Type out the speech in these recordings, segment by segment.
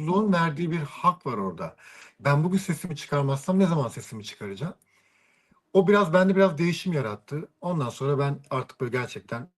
yolsuzluğun verdiği bir hak var orada. Ben bugün sesimi çıkarmazsam ne zaman sesimi çıkaracağım? O biraz bende biraz değişim yarattı. Ondan sonra ben artık böyle gerçekten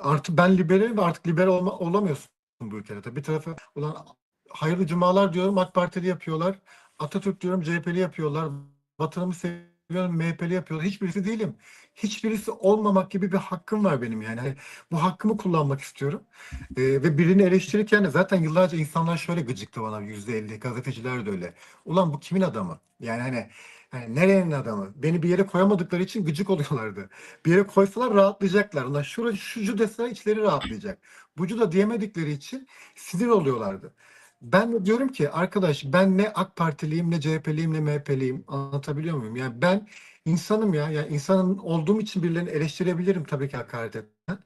artık ben liberalim ve artık liberal olma, olamıyorsun bu ülkede. Tabii Bir tarafı ulan hayırlı cumalar diyorum AK Partili yapıyorlar. Atatürk diyorum CHP'li yapıyorlar. Vatanımı seviyorum MHP'li yapıyorlar. Hiçbirisi değilim. Hiçbirisi olmamak gibi bir hakkım var benim yani. Hani bu hakkımı kullanmak istiyorum. Ee, ve birini eleştirirken de zaten yıllarca insanlar şöyle gıcıktı bana yüzde elli gazeteciler de öyle. Ulan bu kimin adamı? Yani hani hani nerenin adamı? Beni bir yere koyamadıkları için gıcık oluyorlardı. Bir yere koysalar rahatlayacaklar. Ulan şurası şucu deseler içleri rahatlayacak. Bucu da diyemedikleri için sinir oluyorlardı. Ben de diyorum ki arkadaş ben ne AK Partiliyim ne CHP'liyim ne MHP'liyim anlatabiliyor muyum? Yani ben insanım ya. Yani insanın olduğum için birilerini eleştirebilirim tabii ki hakaret etmeden.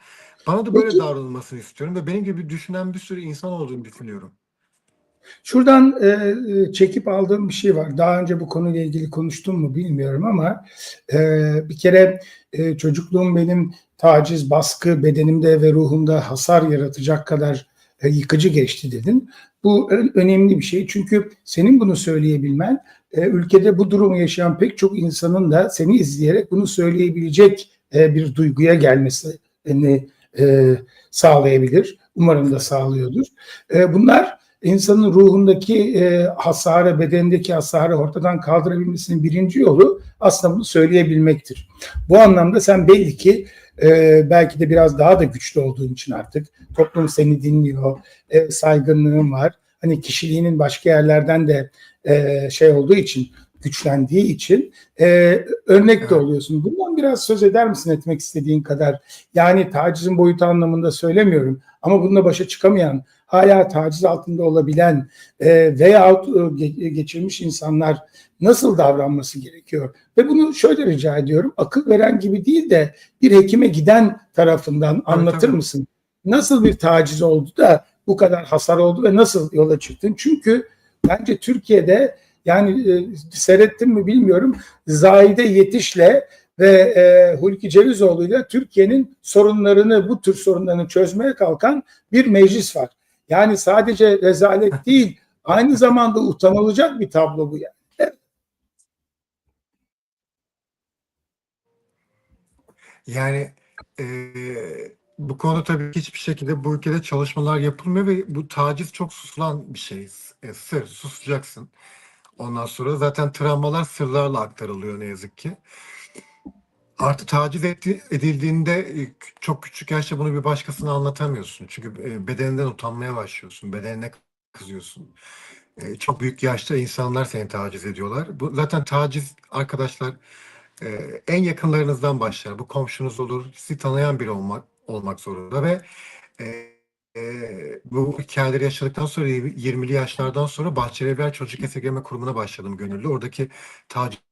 Bana da böyle Peki. davranılmasını istiyorum ve benim gibi düşünen bir sürü insan olduğunu düşünüyorum. Şuradan e, e, çekip aldığım bir şey var. Daha önce bu konuyla ilgili konuştum mu bilmiyorum ama e, bir kere e, çocukluğum benim taciz, baskı bedenimde ve ruhumda hasar yaratacak kadar e, yıkıcı geçti dedin. Bu önemli bir şey çünkü senin bunu söyleyebilmen e, ülkede bu durumu yaşayan pek çok insanın da seni izleyerek bunu söyleyebilecek e, bir duyguya gelmesini e, sağlayabilir. Umarım da sağlıyordur. Bunlar insanın ruhundaki e, hasarı, bedendeki hasarı ortadan kaldırabilmesinin birinci yolu aslında bunu söyleyebilmektir. Bu anlamda sen belli ki e, belki de biraz daha da güçlü olduğun için artık toplum seni dinliyor, e, saygınlığın var. Hani kişiliğinin başka yerlerden de e, şey olduğu için güçlendiği için e, örnek de oluyorsun. Bundan biraz söz eder misin etmek istediğin kadar? Yani tacizin boyutu anlamında söylemiyorum ama bununla başa çıkamayan hala taciz altında olabilen e, veyahut e, ge- geçirmiş insanlar nasıl davranması gerekiyor? Ve bunu şöyle rica ediyorum. Akıl veren gibi değil de bir hekime giden tarafından anlatır tabii. mısın? Nasıl bir taciz oldu da bu kadar hasar oldu ve nasıl yola çıktın? Çünkü bence Türkiye'de yani e, seyrettim mi bilmiyorum. Zahide Yetiş'le ve e, Hulki Cevizoğlu'yla Türkiye'nin sorunlarını, bu tür sorunlarını çözmeye kalkan bir meclis var. Yani sadece rezalet değil, aynı zamanda utanılacak bir tablo bu yani. Yani eee, bu konuda tabii ki hiçbir şekilde bu ülkede çalışmalar yapılmıyor ve bu taciz çok susulan bir şey. E, sır, susacaksın. Ondan sonra zaten travmalar sırlarla aktarılıyor ne yazık ki. Artı taciz edildiğinde e, çok küçük yaşta bunu bir başkasına anlatamıyorsun. Çünkü e, bedeninden utanmaya başlıyorsun. Bedenine kızıyorsun. E, çok büyük yaşta insanlar seni taciz ediyorlar. Bu zaten taciz arkadaşlar en yakınlarınızdan başlar. Bu komşunuz olur, sizi tanıyan biri olmak olmak zorunda ve e, bu hikayeleri yaşadıktan sonra 20'li yaşlardan sonra Bahçelievler Çocuk Esirgeme Kurumu'na başladım gönüllü. Oradaki taciz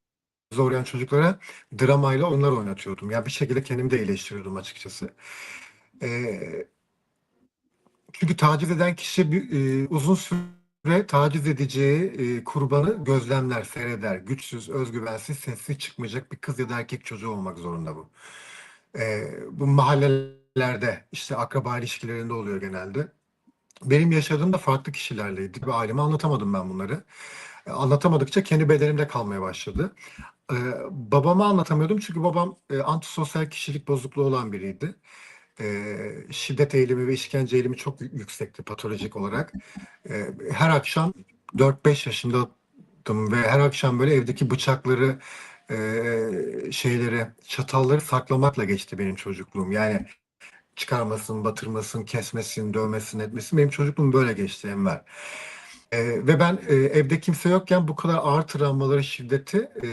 uğrayan çocuklara dramayla oyunlar oynatıyordum. Yani bir şekilde kendimi de iyileştiriyordum açıkçası. Ee, çünkü taciz eden kişi bir, e, uzun süre taciz edeceği e, kurbanı gözlemler, seyreder. Güçsüz, özgüvensiz, sessiz çıkmayacak bir kız ya da erkek çocuğu olmak zorunda bu. Ee, bu mahallelerde işte akraba ilişkilerinde oluyor genelde. Benim yaşadığım da farklı kişilerleydi. Bir aileme anlatamadım ben bunları. Anlatamadıkça kendi bedenimde kalmaya başladı. Ee, babama anlatamıyordum çünkü babam e, antisosyal kişilik bozukluğu olan biriydi. Ee, şiddet eğilimi ve işkence eğilimi çok yü- yüksekti patolojik olarak. Ee, her akşam 4-5 yaşındaydım ve her akşam böyle evdeki bıçakları, e, şeyleri, çatalları saklamakla geçti benim çocukluğum. Yani çıkarmasın, batırmasın, kesmesin, dövmesin, etmesin. Benim çocukluğum böyle geçti Enver. Ee, ve ben e, evde kimse yokken bu kadar ağır travmaları, şiddeti e,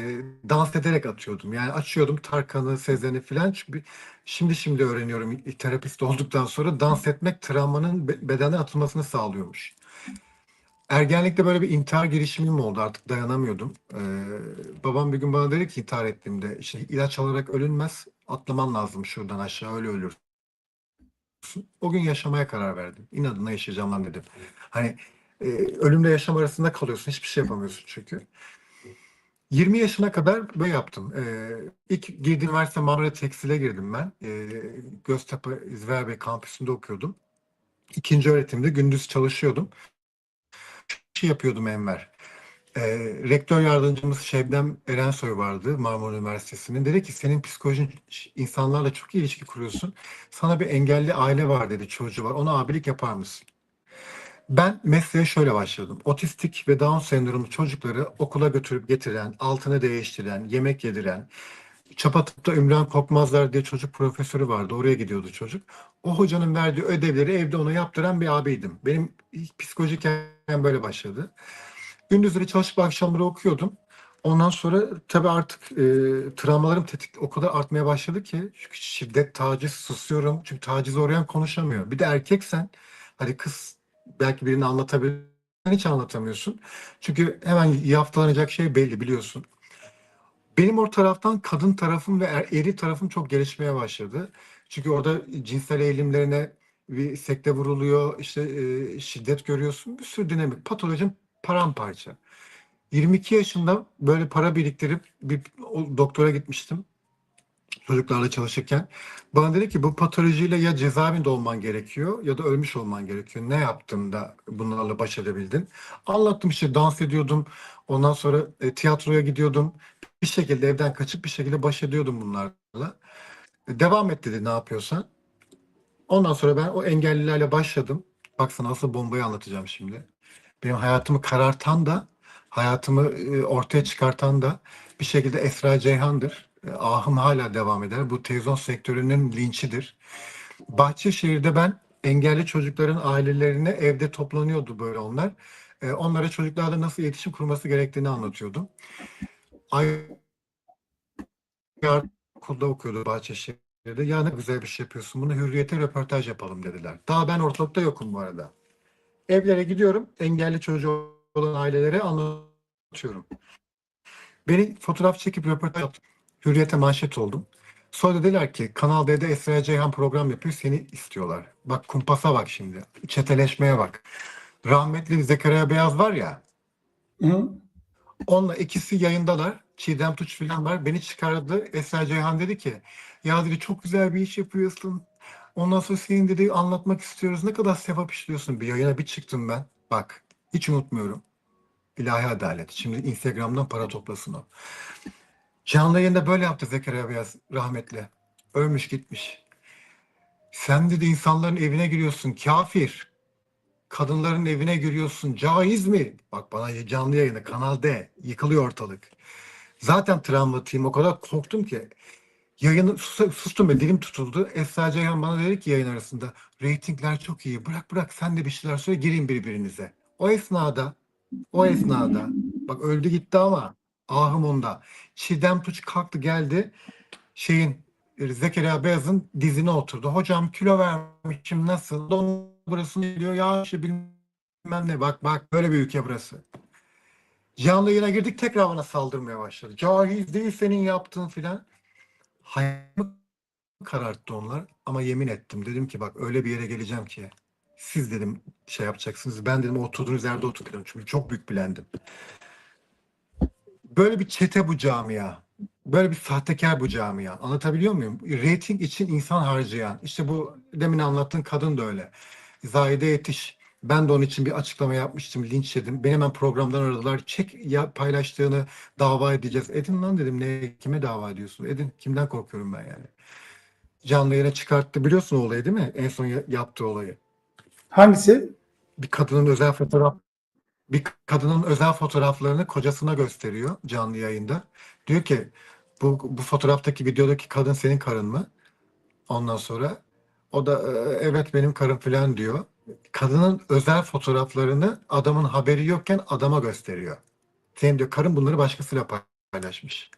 dans ederek atıyordum. Yani açıyordum Tarkan'ı, Sezen'i filan. Çünkü şimdi şimdi öğreniyorum e, terapist olduktan sonra dans etmek travmanın be- bedenden atılmasını sağlıyormuş. Ergenlikte böyle bir intihar girişimim oldu. Artık dayanamıyordum. Ee, babam bir gün bana dedi ki intihar ettiğimde işte ilaç alarak ölünmez. Atlaman lazım şuradan aşağı öyle ölürsün. O gün yaşamaya karar verdim. İnadına yaşayacağım lan dedim. Hani e, ölümle yaşam arasında kalıyorsun. Hiçbir şey yapamıyorsun çünkü. 20 yaşına kadar böyle yaptım. Ee, ilk girdiğim üniversite Marmara Tekstil'e girdim ben. Ee, Göztepe İzver Bey kampüsünde okuyordum. İkinci öğretimde gündüz çalışıyordum. şey yapıyordum Enver. Ee, rektör yardımcımız Şebnem Erensoy vardı Marmara Üniversitesi'nin. Dedi ki senin psikolojin insanlarla çok iyi ilişki kuruyorsun. Sana bir engelli aile var dedi çocuğu var. Ona abilik yapar mısın? Ben mesleğe şöyle başladım. Otistik ve Down sendromlu çocukları okula götürüp getiren, altını değiştiren, yemek yediren, Çapatıp'ta Ümran Korkmazlar diye çocuk profesörü vardı. Oraya gidiyordu çocuk. O hocanın verdiği ödevleri evde ona yaptıran bir abiydim. Benim psikolojik hikayem böyle başladı. Gündüzleri çalışıp akşamları okuyordum. Ondan sonra tabii artık e, travmalarım tetik o kadar artmaya başladı ki çünkü şiddet, taciz susuyorum. Çünkü tacize uğrayan konuşamıyor. Bir de erkeksen hadi kız belki birini anlatabilir hiç anlatamıyorsun. Çünkü hemen yaftalanacak şey belli biliyorsun. Benim o taraftan kadın tarafım ve er, eri tarafım çok gelişmeye başladı. Çünkü orada cinsel eğilimlerine bir sekte vuruluyor, işte e, şiddet görüyorsun. Bir sürü dinamik. Patolojim paramparça. 22 yaşında böyle para biriktirip bir doktora gitmiştim. Çocuklarla çalışırken. Bana dedi ki bu patolojiyle ya cezaevinde olman gerekiyor ya da ölmüş olman gerekiyor. Ne yaptın da bunlarla baş edebildin? Anlattım işte dans ediyordum. Ondan sonra e, tiyatroya gidiyordum. Bir şekilde evden kaçıp bir şekilde baş ediyordum bunlarla. E, Devam et dedi ne yapıyorsan. Ondan sonra ben o engellilerle başladım. Baksana nasıl bombayı anlatacağım şimdi. Benim hayatımı karartan da, hayatımı e, ortaya çıkartan da bir şekilde Esra Ceyhan'dır. E, Ahım hala devam eder. Bu televizyon sektörünün linçidir. Bahçeşehir'de ben engelli çocukların ailelerine evde toplanıyordu böyle onlar. E, Onlara çocuklarla nasıl iletişim kurması gerektiğini anlatıyordum. Ay okulda okuyordu Bahçeşehir'de. Ya ne güzel bir şey yapıyorsun. Bunu hürriyete röportaj yapalım dediler. Daha ben ortalıkta yokum bu arada. Evlere gidiyorum. Engelli çocuğu olan ailelere anlatıyorum. Beni fotoğraf çekip röportaj yaptım. Hürriyete manşet oldum. Sonra dediler ki Kanal D'de Esra Ceyhan program yapıyor seni istiyorlar. Bak kumpasa bak şimdi. Çeteleşmeye bak. Rahmetli Zekeriya Beyaz var ya Hı? Onunla ikisi yayındalar. Çiğdem Tuç falan var. Beni çıkardı. Esra Ceyhan dedi ki ya dedi çok güzel bir iş yapıyorsun. Ondan sonra senin dedi anlatmak istiyoruz. Ne kadar sevap işliyorsun. Bir yayına bir çıktım ben. Bak hiç unutmuyorum. İlahi adalet. Şimdi Instagram'dan para toplasın o. Canlı yayında böyle yaptı Zekeriya Beyaz rahmetli. Ölmüş gitmiş. Sen dedi insanların evine giriyorsun kafir. Kadınların evine giriyorsun caiz mi? Bak bana canlı yayını Kanal D yıkılıyor ortalık. Zaten travmatiyim o kadar korktum ki. Yayını sus- sustum ve dilim tutuldu. Esra Ceyhan bana dedi ki yayın arasında reytingler çok iyi bırak bırak sen de bir şeyler söyle girin birbirinize. O esnada o esnada bak öldü gitti ama ahım onda. Çiğdem Tuç kalktı geldi şeyin e, Zekeriya Beyaz'ın dizine oturdu. Hocam kilo vermişim nasıl? Don burasını diyor ya işte bilmem ne bak bak böyle bir ülke burası. Canlı yayına girdik tekrar bana saldırmaya başladı. Caiz değil senin yaptığın filan. Hayatımı kararttı onlar ama yemin ettim. Dedim ki bak öyle bir yere geleceğim ki siz dedim şey yapacaksınız. Ben dedim oturduğunuz yerde oturuyorum. Çünkü çok büyük bilendim. Böyle bir çete bu camia. Böyle bir sahtekar bu camia. Anlatabiliyor muyum? Rating için insan harcayan. İşte bu demin anlattığın kadın da öyle. Zahide Yetiş. Ben de onun için bir açıklama yapmıştım. Linç yedim. Beni hemen programdan aradılar. Çek ya paylaştığını dava edeceğiz. Edin lan dedim. Ne, kime dava ediyorsun? Edin. Kimden korkuyorum ben yani? Canlı yayına çıkarttı. Biliyorsun o olayı değil mi? En son ya- yaptığı olayı. Hangisi? Bir kadının özel fotoğraf bir kadının özel fotoğraflarını kocasına gösteriyor canlı yayında. Diyor ki bu, bu fotoğraftaki videodaki kadın senin karın mı? Ondan sonra o da "Ee, evet benim karım falan diyor. Kadının özel fotoğraflarını adamın haberi yokken adama gösteriyor. Senin diyor karın bunları başkasıyla paylaşmış.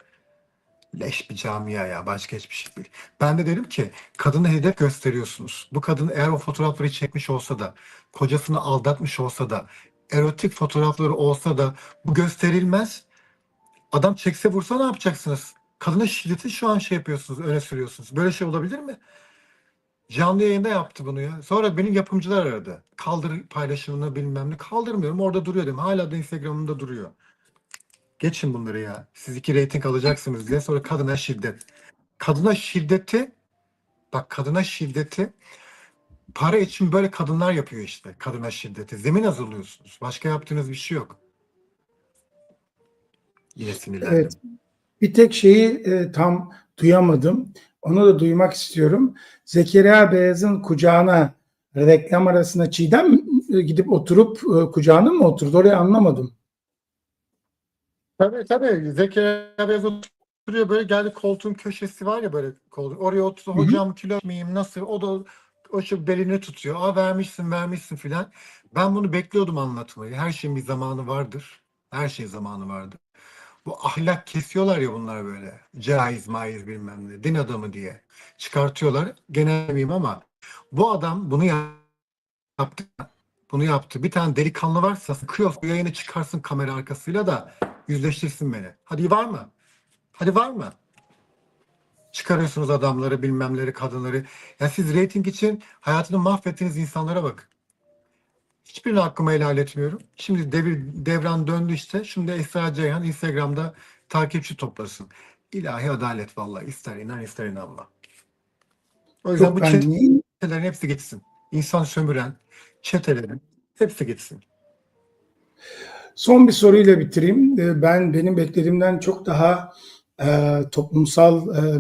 Leş bir camia ya başka hiçbir şey değil. Ben de dedim ki kadını hedef gösteriyorsunuz. Bu kadın eğer o fotoğrafları çekmiş olsa da kocasını aldatmış olsa da erotik fotoğrafları olsa da bu gösterilmez. Adam çekse vursa ne yapacaksınız? Kadına şiddeti şu an şey yapıyorsunuz, öne sürüyorsunuz. Böyle şey olabilir mi? Canlı yayında yaptı bunu ya. Sonra benim yapımcılar aradı. Kaldır paylaşımını bilmem ne. Kaldırmıyorum. Orada duruyor dedim. Hala da Instagram'ımda duruyor. Geçin bunları ya. Siz iki reyting alacaksınız diye. Sonra kadına şiddet. Kadına şiddeti bak kadına şiddeti para için böyle kadınlar yapıyor işte kadına şiddeti. Zemin hazırlıyorsunuz. Başka yaptığınız bir şey yok. Yine sinirlendim. Evet. Bir tek şeyi e, tam duyamadım. Onu da duymak istiyorum. Zekeriya Beyaz'ın kucağına reklam arasında Çiğdem e, gidip oturup e, kucağına mı oturdu? Orayı anlamadım. Tabii tabii. Zekeriya Beyaz oturuyor böyle geldi koltuğun köşesi var ya böyle koltuğun. Oraya oturdu. Hocam kilo miyim nasıl? O da o şu belini tutuyor. Aa vermişsin vermişsin filan. Ben bunu bekliyordum anlatmayı. Her şeyin bir zamanı vardır. Her şeyin zamanı vardır. Bu ahlak kesiyorlar ya bunlar böyle. Caiz maiz bilmem ne. Din adamı diye. Çıkartıyorlar. Genelmeyeyim ama bu adam bunu yaptı. Bunu yaptı. Bir tane delikanlı varsa sıkıyor. Bu yayını çıkarsın kamera arkasıyla da yüzleştirsin beni. Hadi var mı? Hadi var mı? Çıkarıyorsunuz adamları, bilmemleri, kadınları. Ya siz reyting için hayatını mahvettiğiniz insanlara bakın. Hiçbirini hakkımı helal etmiyorum. Şimdi devir, devran döndü işte. Şimdi Esra Ceyhan Instagram'da takipçi toplasın. İlahi adalet vallahi. İster inan ister inanma. O yüzden Yok bu çetelerin hepsi gitsin. İnsan sömüren çetelerin hepsi gitsin. Son bir soruyla bitireyim. E, Ben benim beklediğimden çok daha e, toplumsal e,